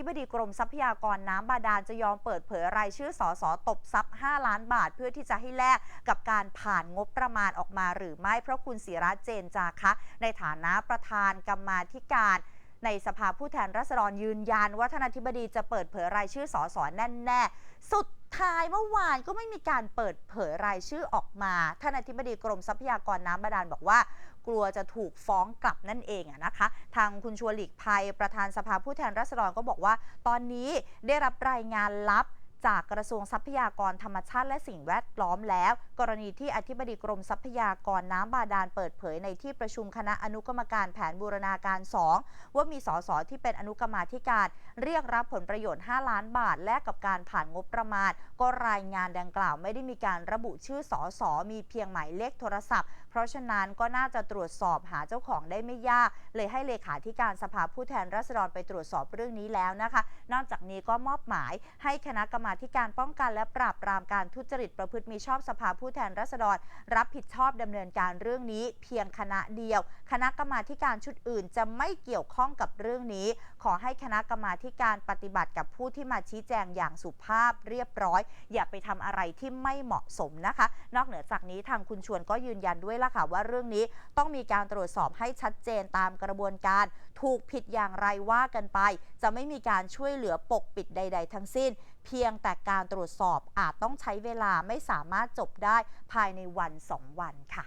ธิบดีกรมทรัพยากรน้ำบาดาลจะยอมเปิดเผยรายชื่อสสตบซับ5ล้านบาท เพื่อที่จะให้แลกกับการผ่านงบประมาณออกมาหรือไม่เพราะคุณศิระเจนจาคะ ในฐานะประธานกรรมาธิการในสภาผู้แทนราษฎรยืนยันว่าท่านอธิบดีจะเปิดเผยรายชื่อสสแน่แน่ๆ สุดท้ายเมื่อวานก็ไม่มีการเปิดเผยรายชื่อออกมา ท่านอธิบดีกรมทรัพยากรน้ำบาดาลบอกว่ากลัวจะถูกฟ้องกลับนั่นเองอะนะคะ ทางคุณชวนหลีกภัยประธานสภาผู้แทนราษฎรก็บอกว่า ตอนนี้ได้รับรายงานลับ จากกระทรวงทรัพยากรธรรมชาติและสิ่งแวดล้อมแล้ว กรณีที่อธิบดีกรมทรัพยากรน้ำบาดาลเปิดเผยในที่ประชุมคณะอนุกรรมการแผนบูรณาการ 2 ว่ามีสสที่เป็นอนุกรรมาธิการ เรียกรับผลประโยชน์ 5 ล้านบาท แลกกับการผ่านงบประมาณ ก็รายงานดังกล่าวไม่ได้มีการระบุชื่อสสมีเพียงหมายเลขโทรศัพท์ เพราะฉะนั้นก็น่าจะตรวจสอบหาเจ้าของได้ไม่ยาก เลยให้เลขาธิการสภาผู้แทนราษฎรไปตรวจสอบเรื่องนี้แล้วนะคะ นอกจากนี้ก็มอบหมายให้คณะกรรมาธิการป้องกันและปราบปรามการทุจริตประพฤติมีชอบสภาผู้แทนราษฎร รับผิดชอบดำเนินการเรื่องนี้ เพียงคณะเดียว คณะกรรมาการชุดอื่น จะไม่เกี่ยวข้องกับเรื่องนี้ ขอให้คณะกรรมาการปฏิบัติกับผู้ที่มาชี้แจงอย่างสุภาพเรียบร้อย อย่าไปทำอะไรที่ไม่เหมาะสมนะคะ นอกเหนือจากนี้ทางคุณชวนก็ยืนยันด้วยล่ะค่ะว่าเรื่องนี้ต้องมีการตรวจสอบให้ชัดเจนตามกระบวนการ ถูกผิดอย่างไรว่ากันไป จะไม่มีการช่วยเหลือปกปิดใด ๆ ทั้งสิ้น เพียงแต่การตรวจสอบอาจต้องใช้เวลาไม่สามารถจบได้ภายในวันสองวันค่ะ